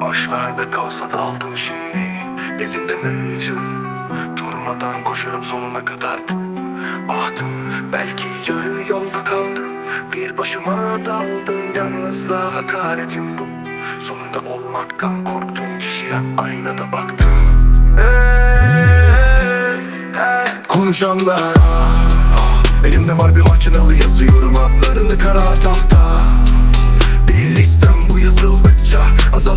Başlarda kalsa da aldım şimdi. Elimde mevcut Durmadan koşarım sonuna kadar. Bahtım belki yarı yolda kaldım Bir başıma daldım Yalnızlığa hakaretim bu. Sonunda olmaktan korktuğum kişiye aynada baktım. Konuşanlar ah, Elimde var bir makinalı yazıyorum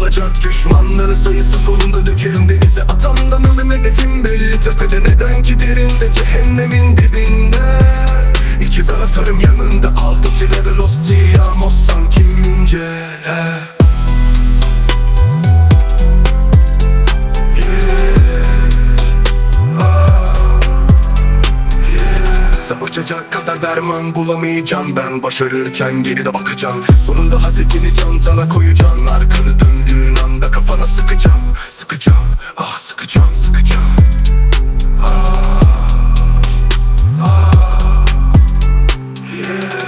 azalacak düşmanları sayısı sonunda dökerim denize Atamdan ölüm hedefim belli. Tepede neden ki derinde cehennemin dibinde. İki zar atarım yanında aldı tirere los diamos sanki mince Savaşacak kadar derman bulamayacağım ben. Başarırken geride bakacağım. Sonunda hasetini çantana koyacağım kafana sıkacağım Sıkacağım, ah sıkacağım, sıkacağım.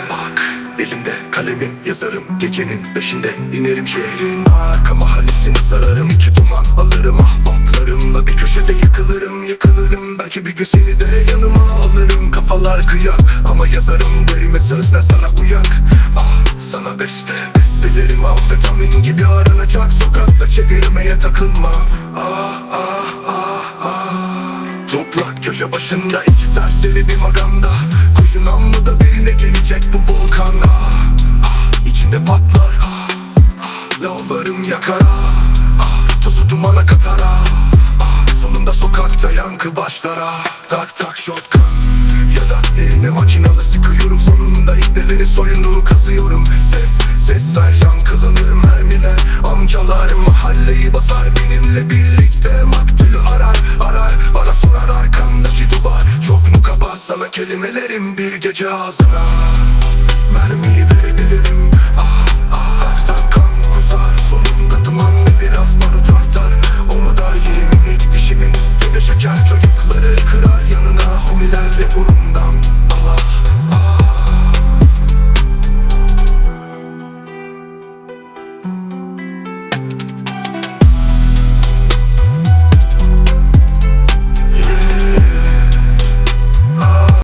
Bak elimde kalemim yazarım. Gecenin beşinde inerim şehrin arka mahallesini sararım. İki duman alırım ahbaplarımla Bir köşede yıkılırım. Yıkılırım Belki bir gün seni de yanıma alırım. Kafalar kıyak ama yazarım derime sözler sana uyak. Ah sana beste Bestelerim amfetamin gibi aranacak Sokakta çevirmeye takılma. Ah ah ah ah. Toprak köşe başında iki serseri bir maganda. Kuşun da birine gelecek bu volkan. Ah, ah, İçinde patlar. Ah, ah, Lavlarım yakar. Ah, ah, Tozu dumana katar ah, ah, Sonunda sokakta yankı başlar. Ah, Tak tak shotgun. Ya da eline makinalı Sesler yankılanır mermiler. Amcalar mahalleyi basar benimle birlikte Maktulü arar arar. Bana sorar arkamdaki duvar. Çok mu kaba sana kelimelerim bir gece ağzına Mermiyi verebilirim